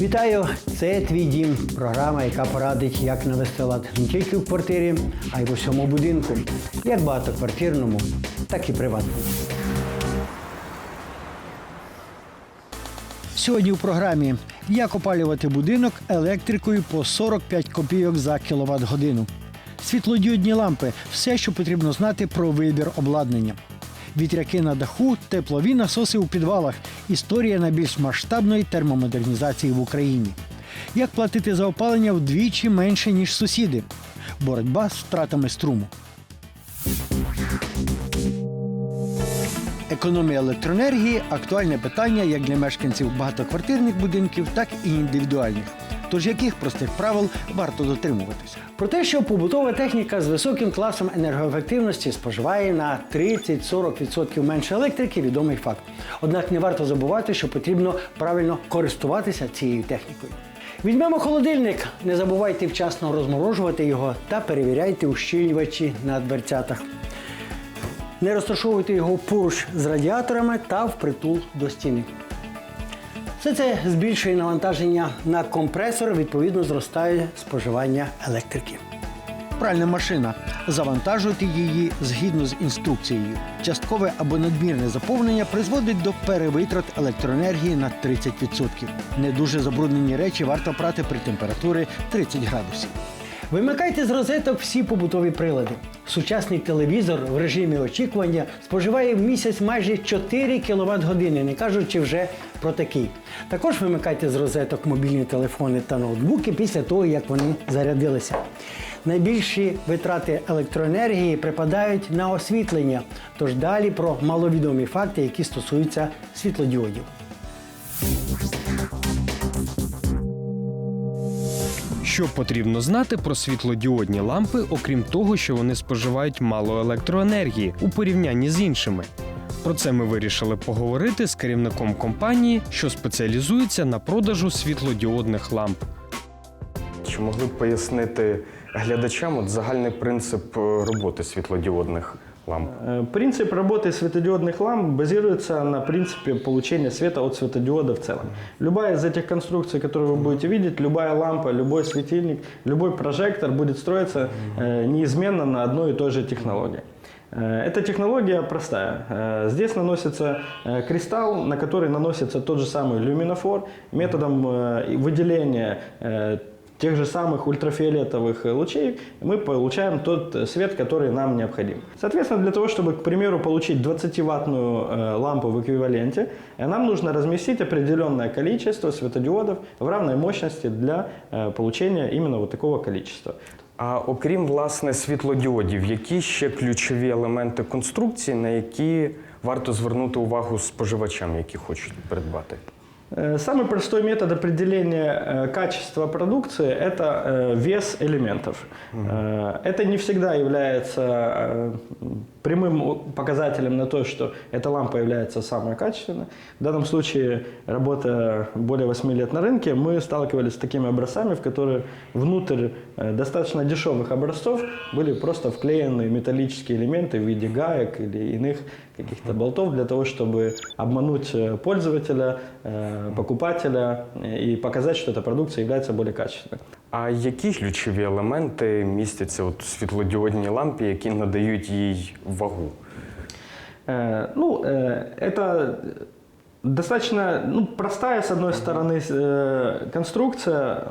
Вітаю! Це твій дім. Програма, яка порадить, як навести лад не тільки в квартирі, а й в усьому будинку, як багатоквартирному, так і приватному. Сьогодні у програмі як опалювати будинок електрикою по 45 копійок за кіловат годину. Світлодіодні лампи все, що потрібно знати про вибір обладнання. Вітряки на даху, теплові насоси у підвалах. Історія найбільш масштабної термомодернізації в Україні. Як платити за опалення вдвічі менше, ніж сусіди? Боротьба з втратами струму. Економія електроенергії актуальне питання як для мешканців багатоквартирних будинків, так і індивідуальних. Тож яких простих правил варто дотримуватися? Про те, що побутова техніка з високим класом енергоефективності споживає на 30-40% менше електрики, відомий факт. Однак не варто забувати, що потрібно правильно користуватися цією технікою. Візьмемо холодильник, не забувайте вчасно розморожувати його та перевіряйте ущільнювачі на дверцятах. Не розташовуйте його поруч з радіаторами та впритул до стіни. Все це збільшує навантаження на компресор, відповідно зростає споживання електрики. Пральна машина. Завантажуйте її згідно з інструкцією. Часткове або надмірне заповнення призводить до перевитрат електроенергії на 30%. Не дуже забруднені речі варто прати при температурі 30 градусів. Вимикайте з розеток всі побутові прилади. Сучасний телевізор в режимі очікування споживає в місяць майже 4 кВт години, не кажучи вже про такий. Також вимикайте з розеток мобільні телефони та ноутбуки після того, як вони зарядилися. Найбільші витрати електроенергії припадають на освітлення. Тож далі про маловідомі факти, які стосуються світлодіодів. Що потрібно знати про світлодіодні лампи, окрім того, що вони споживають мало електроенергії у порівнянні з іншими? Про це ми вирішили поговорити з керівником компанії, що спеціалізується на продажу світлодіодних ламп. Чи могли б пояснити глядачам от загальний принцип е, роботи світлодіодних ламп? Э, Принцип работы светодиодных ламп базируется на принципе получения света от светодиода в целом. Любая из этих конструкций, которую вы будете видеть, любая лампа, любой светильник, любой прожектор будет строиться э, неизменно на одной и той же технологии. Э, Эта технология простая. Э, Здесь наносится э, кристалл, на который наносится тот же самый люминофор методом выделения тех же самых ультрафиолетовых лучей мы получаем тот свет, который нам необходим. Соответственно, для того, чтобы, к примеру, получить 20-ваттную э, лампу в эквиваленте, нам нужно разместить определенное количество светодиодов в равной мощности для получения именно вот такого количества. А окрім власне світлодіодів, які ще ключові елементи конструкції, на які варто звернути увагу споживачам, які хочуть придбати? Э, Самый простой метод определения э, качества продукции – это э, вес элементов. Э, Это не всегда является э, прямым показателем на то, что эта лампа является самой качественной. В данном случае, работая более 8 лет на рынке, мы сталкивались с такими образцами, в которые внутрь э, достаточно дешевых образцов были просто вклеены металлические элементы в виде гаек или иных каких-то болтов для того, чтобы обмануть э, пользователя, э, покупателя и показать, что эта продукция является более качественной. А які ключові елементи містяться от у світлодіодній лампі, які надають їй вагу? Э, Ну, э, это достаточно ну, простая, с одной стороны, с- э, конструкция,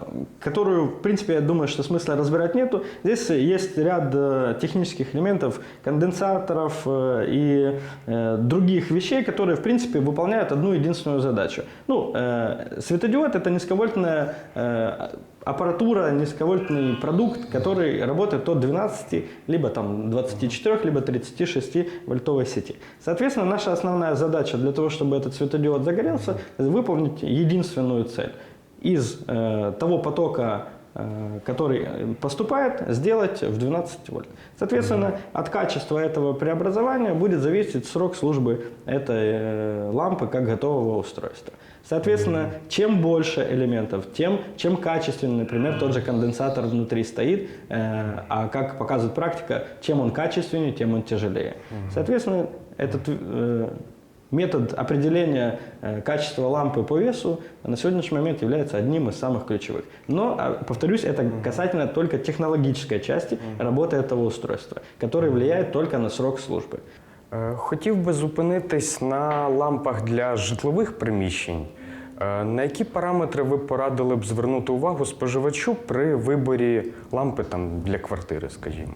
которую, в принципе, я думаю, что смысла разбирать нету. Здесь есть ряд э, технических элементов, конденсаторов э, и э, других вещей, которые, в принципе, выполняют одну единственную задачу. Ну, э, светодиод – это низковольтная э, аппаратура, низковольтный продукт, который работает от 12, либо там 24, либо 36 вольтовой сети. Соответственно, наша основная задача для того, чтобы этот светодиод загорелся, выполнить единственную цель. Из э, того потока который э, поступает, сделать в 12 вольт. Соответственно, от качества этого преобразования будет зависеть срок службы этой э, лампы как готового устройства. Соответственно, чем больше элементов, тем чем качественнее, например, тот же конденсатор внутри стоит, э, а как показывает практика, чем он качественнее, тем он тяжелее. Соответственно, этот э, метод определения э, качества лампы по весу на сегодняшний момент является одним из самых ключевых. Но, а, повторюсь, это касательно только технологической части работы этого устройства, которое влияет только на срок службы. Е, Хотів би зупинитись на лампах для житлових приміщень. Е, На які параметри ви порадили б звернути увагу споживачу при виборі лампи там, для квартири, скажімо?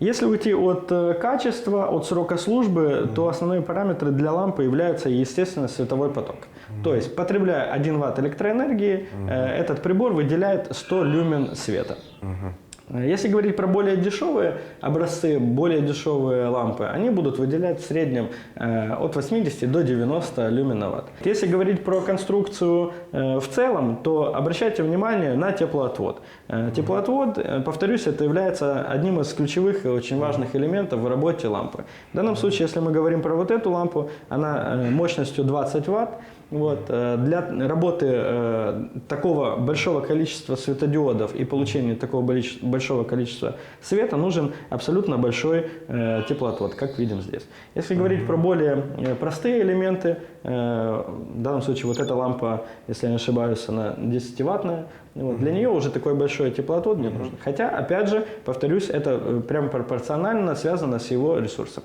Если уйти от э, качества, от срока службы, то основные параметры для лампы являются, естественно, световой поток. То есть, потребляя 1 ватт электроэнергии, э, этот прибор выделяет 100 люмен света. Э, Если говорить про более дешевые образцы, более дешевые лампы, они будут выделять в среднем э, от 80 до 90 люмен на ватт. Если говорить про конструкцию э, в целом, то обращайте внимание на теплоотвод. Э, теплоотвод, э, повторюсь, это является одним из ключевых и очень важных элементов в работе лампы. В данном случае, если мы говорим про вот эту лампу, она э, мощностью 20 ватт, вот, э, для работы э, такого большого количества светодиодов и получения такого большого количества света нужен абсолютно большой э, теплоотвод, как видим здесь. Если говорить про более простые элементы, в данном случае вот эта лампа, если я не ошибаюсь, она 10-ваттная, вот, для нее уже такой большой теплоотвод не нужен. Хотя, опять же, повторюсь, это прямо пропорционально связано с его ресурсом.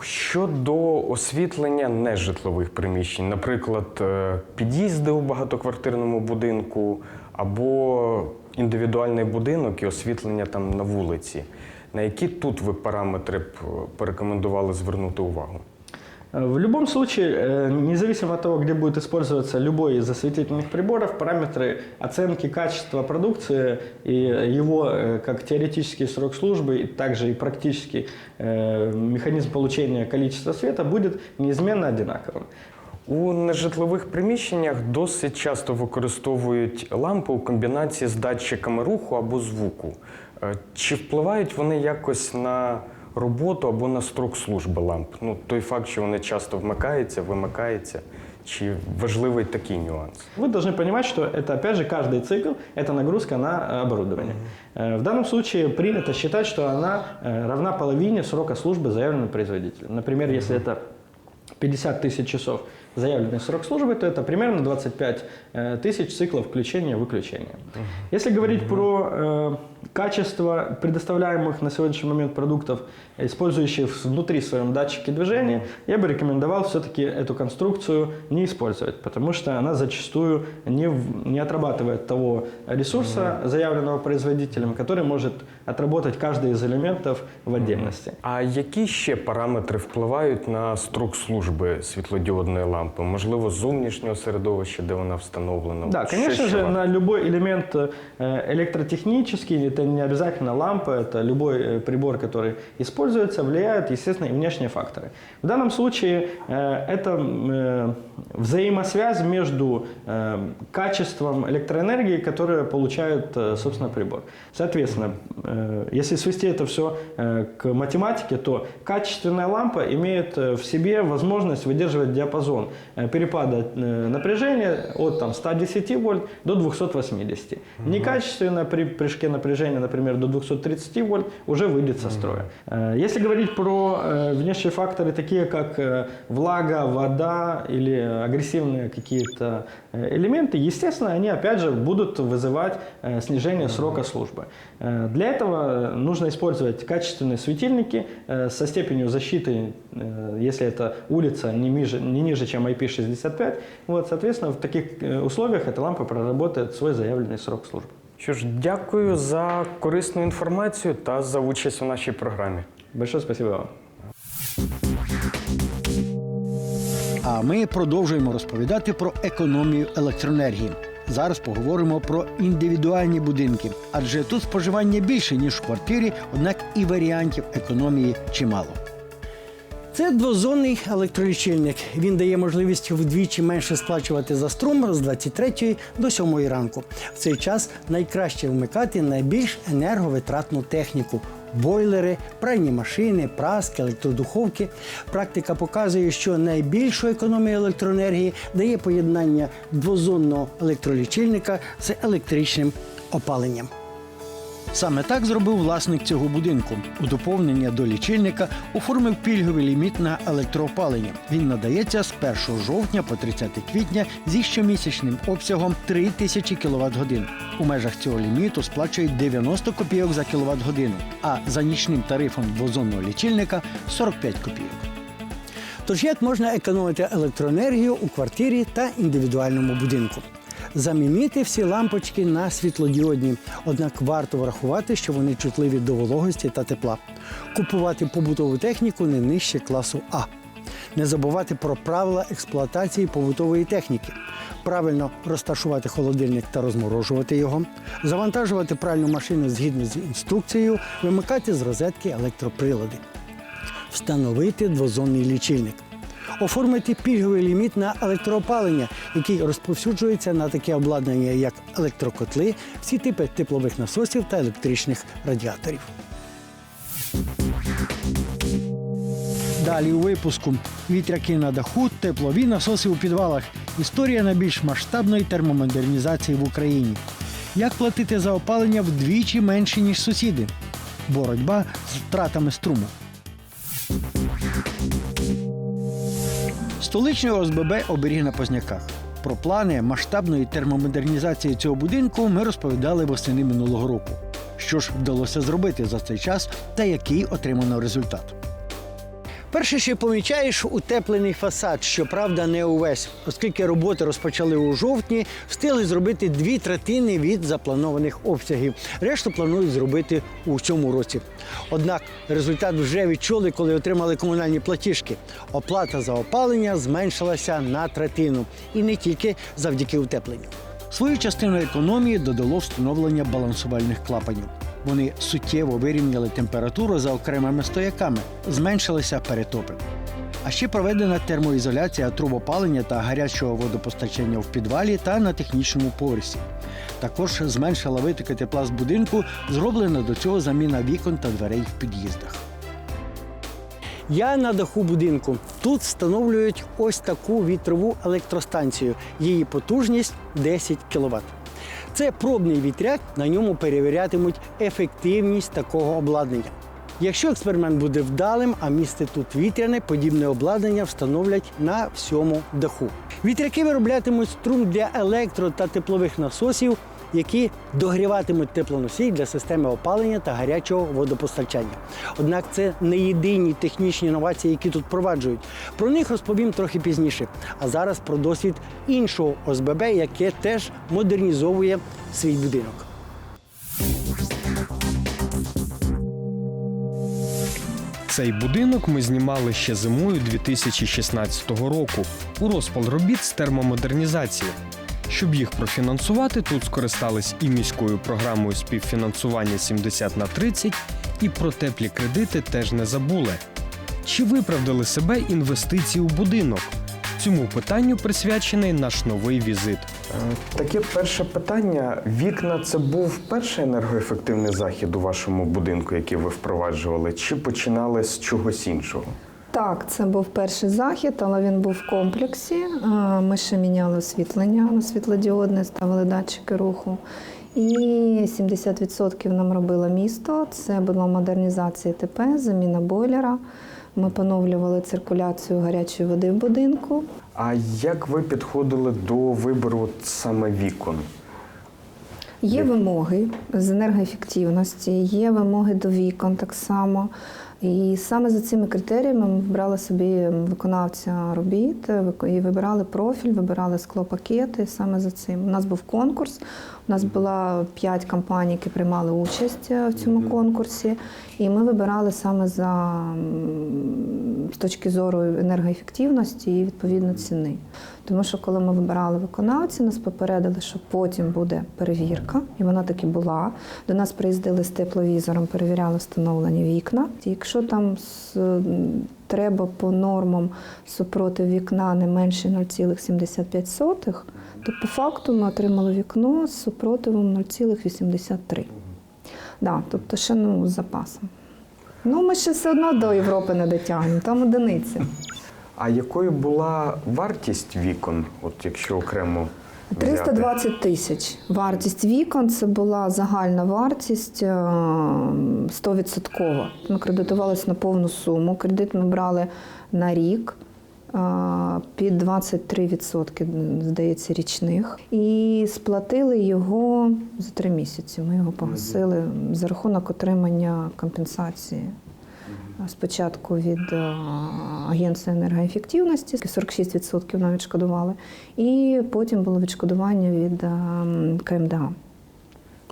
Щодо освітлення нежитлових приміщень, наприклад, е, під'їзди у багатоквартирному будинку або індивідуальний будинок і освітлення там на вулиці. На які тут ви параметри б е, порекомендували звернути увагу? Э, В любом случае, э, независимо от того, где будет использоваться любой из осветительных приборов, параметры оценки качества продукции и его э, как теоретический срок службы, и также и практический э, механизм получения количества света будет неизменно одинаковым. У нежитлових приміщеннях досить часто використовують лампи у комбінації з датчиками руху або звуку. Е, Чи впливають вони якось на роботу або на строк служби ламп? Ну, той факт, що вони часто вмикаються, вимикаються, чи важливий такий нюанс? Вы должны понимать, что это, опять же, каждый цикл – это нагрузка на э, оборудование. Э, В данном случае принято считать, что она э, равна половине срока службы заявленного производителя. Например, если это 50 тысяч часов заявленный срок службы, то это примерно 25 э, тысяч циклов включения-выключения. Если говорить про э, качество предоставляемых на сегодняшний момент продуктов, использующих внутри своем датчике движения, я бы рекомендовал все-таки эту конструкцию не использовать, потому что она зачастую не, в- не отрабатывает того ресурса, заявленного производителем, который может отработать каждый из элементов в отдельности. А які ще параметри впливають на строк служби світлодіодної лампи? Можливо, з зовнішнього середовища, де вона встановлена? Да, Ще конечно же, варто? на любой элемент э, электротехнический, это не обязательно лампа, это любой э, прибор, который используется, влияют, естественно, и внешние факторы. В данном случае э, это взаимосвязь между качеством электроэнергии, которую получает, собственно, прибор. Соответственно, если свести это все к математике, то качественная лампа имеет в себе возможность выдерживать диапазон перепада э, напряжения от там, 110 вольт до 280. Некачественная при прыжке напряжения, например, до 230 вольт, уже выйдет со строя. Э, Если говорить про э, внешние факторы, такие как э, влага, вода или агрессивные какие-то э, элементы, естественно, они опять же будут вызывать э, снижение срока службы. Э, Для этого нужно использовать качественные светильники э, со степенью защиты, э, если это улица, не ниже, не ниже чем IP65. Вот, соответственно, в таких э, условиях эта лампа проработает свой заявленный срок службы. Що ж, дякую за корисну інформацію та за участь у нашій програмі. Большое спасибо вам. А ми продовжуємо розповідати про економію електроенергії. Зараз поговоримо про індивідуальні будинки, адже тут споживання більше ніж в квартирі, однак і варіантів економії чимало. Це двозонний електролічильник. Він дає можливість вдвічі менше сплачувати за струм з 23 до 7 ранку. В цей час найкраще вмикати найбільш енерговитратну техніку. Бойлери, пральні машини, праски, електродуховки. Практика показує, що найбільшу економію електроенергії дає поєднання двозонного електролічильника з електричним опаленням. Саме так зробив власник цього будинку. У доповнення до лічильника оформив пільговий ліміт на електроопалення. Він надається з 1 жовтня по 30 квітня зі щомісячним обсягом 3 тисячі кВт годин. У межах цього ліміту сплачують 90 копійок за кВт годину, а за нічним тарифом двозонного лічильника 45 копійок. Тож як можна економити електроенергію у квартирі та індивідуальному будинку? Замінити всі лампочки на світлодіодні, однак варто врахувати, що вони чутливі до вологості та тепла. Купувати побутову техніку не нижче класу А. Не забувати про правила експлуатації побутової техніки. Правильно розташувати холодильник та розморожувати його, завантажувати пральну машину згідно з інструкцією, вимикати з розетки електроприлади встановити двозонний лічильник. Оформити пільговий ліміт на електроопалення, який розповсюджується на таке обладнання, як електрокотли, всі типи теплових насосів та електричних радіаторів. Далі у випуску вітряки на даху, теплові насоси у підвалах. Історія найбільш масштабної термомодернізації в Україні. Як платити за опалення вдвічі менше, ніж сусіди? Боротьба з втратами струму. Столичний ОСББ оберіг на Позняках. Про плани масштабної термомодернізації цього будинку ми розповідали восени минулого року. Що ж вдалося зробити за цей час та який отримано результат. Перше, що помічаєш, утеплений фасад, щоправда, не увесь, оскільки роботи розпочали у жовтні, встигли зробити дві третини від запланованих обсягів. Решту планують зробити у цьому році. Однак результат вже відчули, коли отримали комунальні платіжки. Оплата за опалення зменшилася на третину, і не тільки завдяки утепленню. Свою частину економії додало встановлення балансувальних клапанів. Вони суттєво вирівняли температуру за окремими стояками, зменшилися перетопи. А ще проведена термоізоляція труб опалення та гарячого водопостачання в підвалі та на технічному поверсі. Також зменшила витоки тепла з будинку, зроблена до цього заміна вікон та дверей в під'їздах. Я на даху будинку. Тут встановлюють ось таку вітрову електростанцію. Її потужність 10 кВт. Це пробний вітряк, на ньому перевірятимуть ефективність такого обладнання. Якщо експеримент буде вдалим, а місце тут вітряне, подібне обладнання встановлять на всьому даху. Вітряки вироблятимуть струм для електро та теплових насосів, які догріватимуть теплоносій для системи опалення та гарячого водопостачання. Однак це не єдині технічні інновації, які тут впроваджують. Про них розповім трохи пізніше. А зараз про досвід іншого ОСББ, яке теж модернізовує свій будинок. Цей будинок ми знімали ще зимою 2016 року у розпал робіт з термомодернізації. Щоб їх профінансувати, тут скористались і міською програмою співфінансування 70 на 30, і про теплі кредити теж не забули. Чи виправдали себе інвестиції у будинок? Цьому питанню присвячений наш новий візит. Е, Таке перше питання. Вікна це був перший енергоефективний захід у вашому будинку, який ви впроваджували, чи починали з чогось іншого? Так, це був перший захід, але він був в комплексі. Ми ще міняли освітлення на світлодіодне, ставили датчики руху. І 70% нам робило місто. Це була модернізація ТП, заміна бойлера. Ми поновлювали циркуляцію гарячої води в будинку. А як ви підходили до вибору саме вікон? Є вимоги з енергоефективності, є вимоги до вікон так само. І саме за цими критеріями ми вибрали собі виконавця робіт і вибирали профіль, вибирали склопакети. Саме за цим. У нас був конкурс. У нас було п'ять компаній, які приймали участь е, в цьому конкурсі. І ми вибирали саме за з точки зору енергоефективності і відповідно ціни. Тому що коли ми вибирали виконавця, нас попередили, що потім буде перевірка, і вона таки була. До нас приїздили з тепловізором, перевіряли встановлені вікна. Якщо там треба по нормам супротив вікна не менше 0,75, то по факту ми отримали вікно з супротивом 0,83. Да, тобто ще ну, з запасом. Ну, ми ще все одно до Європи не дотягнемо, там одиниці. А якою була вартість вікон, от якщо окремо взяти? 320 тисяч. Вартість вікон це була загальна вартість е, 100%. Ми кредитувалися на повну суму. Кредит ми брали на рік. е, Під 23%, здається, річних. І сплатили його за три місяці. Ми його погасили за рахунок отримання компенсації. Спочатку від е, Агентства енергоефективності 46% нам відшкодували, і потім було відшкодування від е, КМДА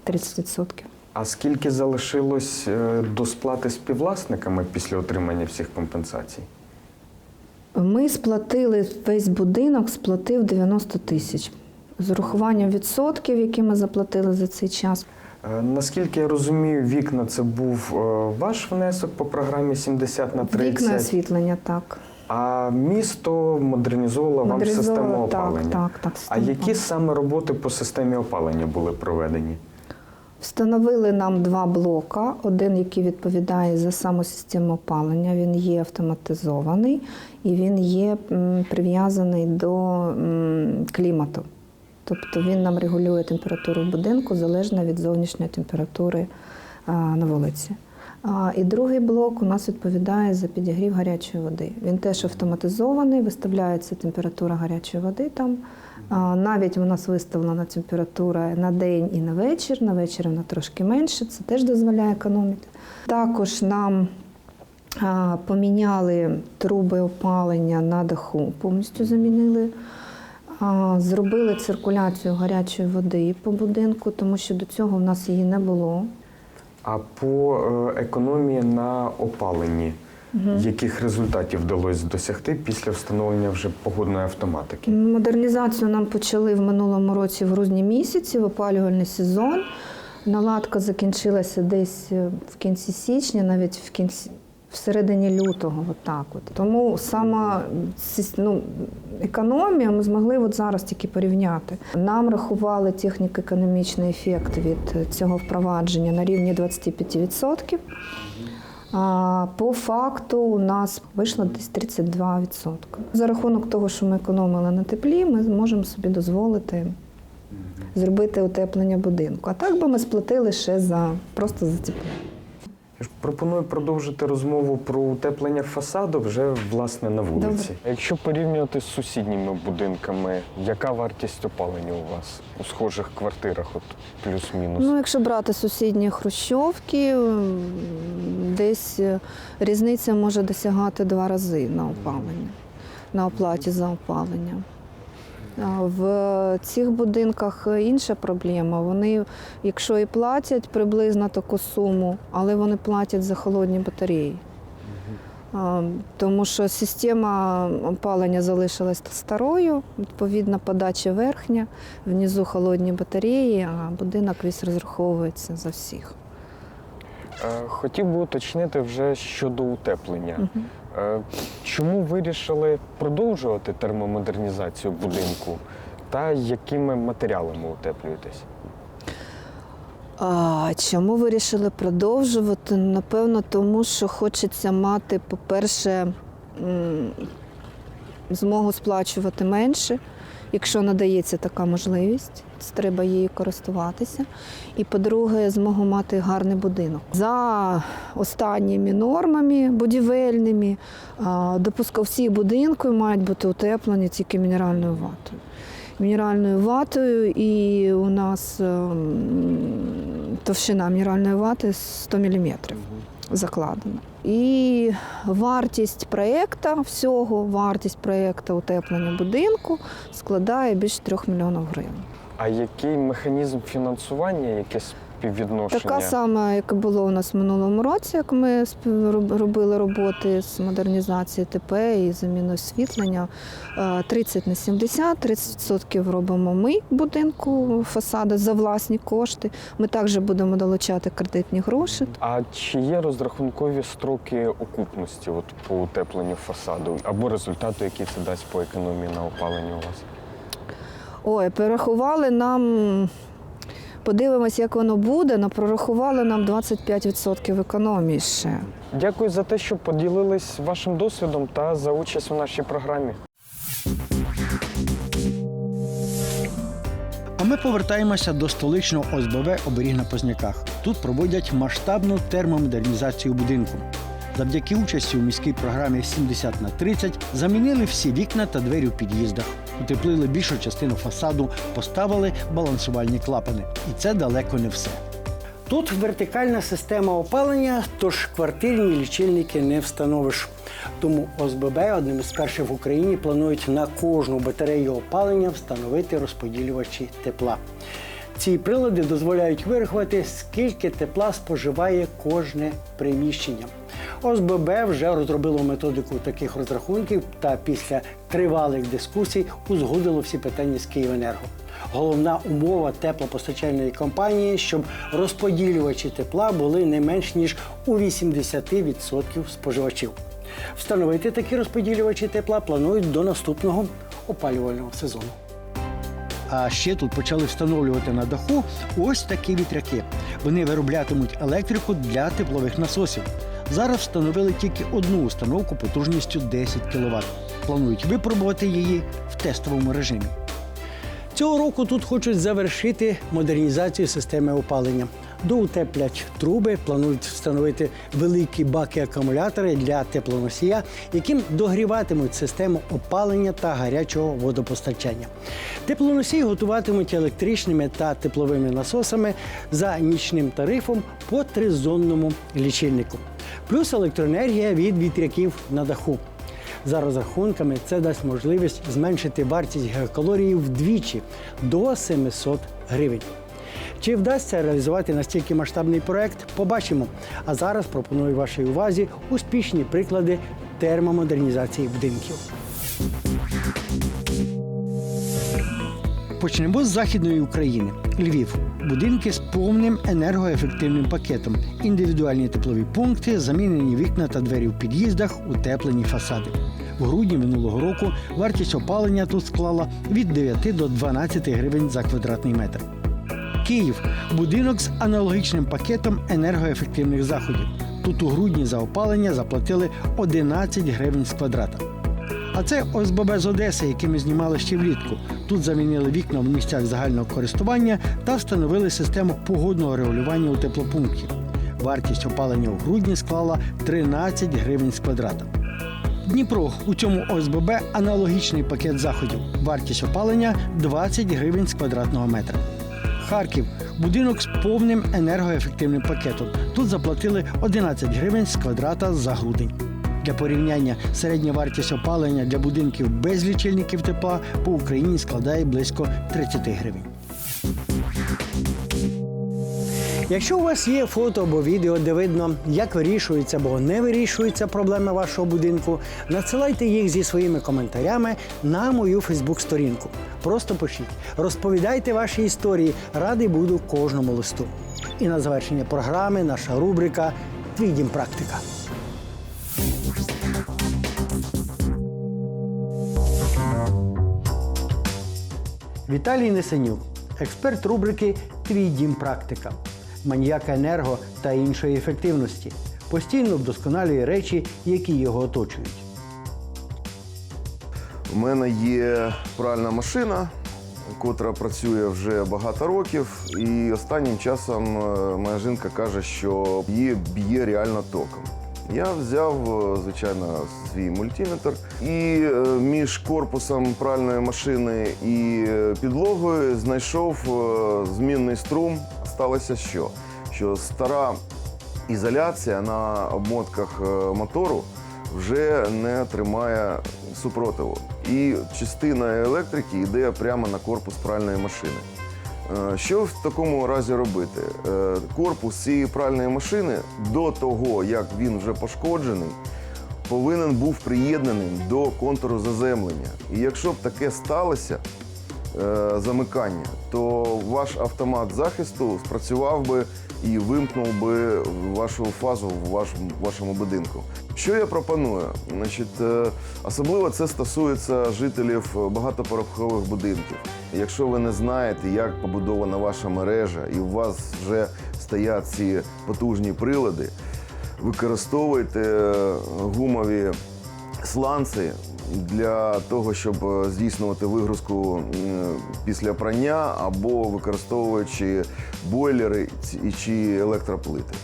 30%. А скільки залишилось е, до сплати співвласниками після отримання всіх компенсацій? Ми сплатили весь будинок, сплатив 90 тисяч. З урахуванням відсотків, які ми заплатили за цей час. Е, Наскільки я розумію, вікна це був е, ваш внесок по програмі 70 на 30, Вікна освітлення, так. а місто модернізовувало вам систему опалення. так, так, а які саме роботи по системі опалення були проведені? Встановили нам два блока. Один, який відповідає за саму систему опалення, він є автоматизований і він є прив'язаний до клімату. Тобто він нам регулює температуру в будинку залежно від зовнішньої температури на вулиці. І другий блок у нас відповідає за підігрів гарячої води. Він теж автоматизований, виставляється температура гарячої води там. Навіть у нас виставлена температура на день і на вечір. На вечір вона трошки менше, це теж дозволяє економити. Також нам поміняли труби опалення на даху, повністю замінили. Зробили циркуляцію гарячої води по будинку, тому що до цього в нас її не було. А по е, економії на опаленні, яких результатів вдалося досягти після встановлення вже погодної автоматики? Модернізацію нам почали в минулому році в грудні місяці, в опалювальний сезон. Наладка закінчилася десь е, в кінці січня, навіть в кінці. В середині лютого, отак от. Тому сама ну, економія ми змогли от зараз тільки порівняти. Нам рахували техніко-економічний ефект від цього впровадження на рівні 25%. А по факту у нас вийшло десь 32%. За рахунок того, що ми економили на теплі, ми можемо собі дозволити зробити утеплення будинку. А так би ми сплатили ще за просто за тепло. Я ж пропоную продовжити розмову про утеплення фасаду вже власне на вулиці. Добре. Якщо порівнювати з сусідніми будинками, яка вартість опалення у вас у схожих квартирах, от плюс-мінус? Ну, якщо брати сусідні хрущовки, десь е, різниця може досягати два рази на опалення, на оплаті за опалення. В цих будинках інша проблема. Вони, якщо і платять приблизно таку суму, але вони платять за холодні батареї. Тому що система опалення залишилась старою, відповідно, подача верхня, внизу холодні батареї, а будинок весь розраховується за всіх. Е, Хотів би уточнити вже щодо утеплення. Е, Чому вирішили продовжувати термомодернізацію будинку та якими матеріалами утеплюєтесь? Чому вирішили продовжувати? Напевно, тому що хочеться мати, по-перше, змогу сплачувати менше, якщо надається така можливість. Треба її користуватися. І по-друге, змогу мати гарний будинок. За останніми нормами будівельними всі будинки мають бути утеплені тільки мінеральною ватою мінеральною ватою, і у нас ем, товщина мінеральної вати 100 мм закладена. І вартість проєкту всього, вартість проєкту утеплення будинку складає більше 3 мільйонів гривень. А який механізм фінансування, яке співвідношення? Така сама, як було у нас в минулому році, як ми робили роботи з модернізації ТП і заміни освітлення. Е, 30 на 70, 30% робимо ми будинку фасади за власні кошти. Ми також будемо долучати кредитні гроші. А чи є розрахункові строки окупності от, по утепленню фасаду або результату, який це дасть по економії на опаленні у вас? Ой, перерахували нам. Подивимось, як воно буде, але прорахували нам 25% економії ще. Дякую за те, що поділились вашим досвідом та за участь у нашій програмі. А ми повертаємося до столичного ОСББ оберіг на Позняках. Тут проводять масштабну термомодернізацію будинку. Завдяки участі у міській програмі 70 на 30 замінили всі вікна та двері у під'їздах, утеплили більшу частину фасаду, поставили балансувальні клапани. І це далеко не все. Тут вертикальна система опалення, тож квартирні лічильники не встановиш. Тому ОСББ одним із перших в Україні планують на кожну батарею опалення встановити розподілювачі тепла. Ці прилади дозволяють вирахувати, скільки тепла споживає кожне приміщення. ОСББ вже розробило методику таких розрахунків та після тривалих дискусій узгодило всі питання з Київенерго. Головна умова теплопостачальної компанії, щоб розподілювачі тепла були не менш ніж у 80% споживачів. Встановити такі розподілювачі тепла планують до наступного опалювального сезону. А ще тут почали встановлювати на даху ось такі вітряки. Вони вироблятимуть електрику для теплових насосів. Зараз встановили тільки одну установку потужністю 10 кВт. Планують випробувати її в тестовому режимі. Цього року тут хочуть завершити модернізацію системи опалення. Доутеплять труби, планують встановити великі баки-акумулятори для теплоносія, яким догріватимуть систему опалення та гарячого водопостачання. Теплоносії готуватимуть електричними та тепловими насосами за нічним тарифом по тризонному лічильнику. Плюс електроенергія від вітряків на даху. За розрахунками, це дасть можливість зменшити вартість гігакалорії вдвічі до 700 гривень. Чи вдасться реалізувати настільки масштабний проект, побачимо. А зараз пропоную вашій увазі успішні приклади термомодернізації будинків. Почнемо з західної України. Львів. Будинки з повним енергоефективним пакетом, індивідуальні теплові пункти, замінені вікна та двері в під'їздах, утеплені фасади. В грудні минулого року вартість опалення тут склала від 9 до 12 гривень за квадратний метр. Київ будинок з аналогічним пакетом енергоефективних заходів. Тут у грудні за опалення заплатили 11 гривень з квадрата. А це ОСББ з Одеси, які ми знімали ще влітку. Тут замінили вікна в місцях загального користування та встановили систему погодного регулювання у теплопункті. Вартість опалення у грудні склала 13 гривень з квадрата. Дніпро у цьому ОСББ аналогічний пакет заходів. Вартість опалення 20 гривень з квадратного метра. Харків будинок з повним енергоефективним пакетом. Тут заплатили 11 гривень з квадрата за грудень. Для порівняння середня вартість опалення для будинків без лічильників тепла по Україні складає близько 30 гривень. Якщо у вас є фото або відео, де видно, як вирішуються або не вирішуються проблеми вашого будинку, надсилайте їх зі своїми коментарями на мою Фейсбук-сторінку. Просто пишіть, розповідайте ваші історії. Радий буду кожному листу. І на завершення програми наша рубрика Твій дім практика. Віталій Несенюк, експерт рубрики Твій дім практика, маніяка енерго та іншої ефективності. Постійно вдосконалює речі, які його оточують. У мене є пральна машина, котра працює вже багато років, і останнім часом е, моя жінка каже, що її б'є реально током. Я взяв, е, звичайно, свій мультиметр і е, між корпусом пральної машини і підлогою знайшов змінний струм. Сталося що? Що стара ізоляція на обмотках мотору вже не тримає супротиву. І частина електрики йде прямо на корпус пральної машини. Е, Що в такому разі робити? Е, Корпус цієї пральної машини до того, як він вже пошкоджений, повинен був приєднаний до контуру заземлення. І якщо б таке сталося, е, замикання, то ваш автомат захисту спрацював би і вимкнув би вашу фазу в вашому будинку. Що я пропоную? Значить, е, особливо це стосується жителів багатоповерхових будинків. Якщо ви не знаєте, як побудована ваша мережа, і у вас вже стоять ці потужні прилади, використовуйте е, гумові сланці для того, щоб е, здійснювати вигрузку після прання або використовуючи бойлери чи електроплити.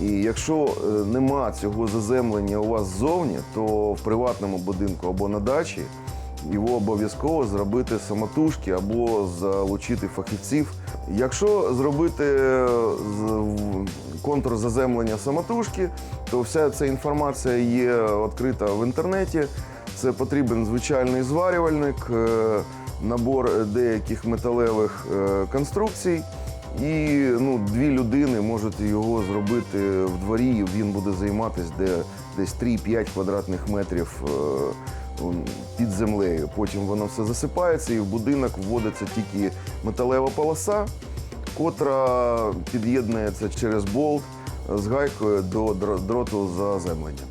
І якщо е, нема цього заземлення у вас ззовні, то в приватному будинку або на дачі його обов'язково зробити самотужки або залучити фахівців. Якщо зробити е, контур заземлення самотужки, то вся ця інформація є відкрита в інтернеті. Це потрібен звичайний зварювальник, е, набор деяких металевих конструкцій. І ну, дві людини можуть його зробити в дворі, він буде займатися де, десь 3-5 квадратних метрів е, під землею. Потім воно все засипається і в будинок вводиться тільки металева полоса, котра під'єднується через болт з гайкою до дро- дроту заземлення.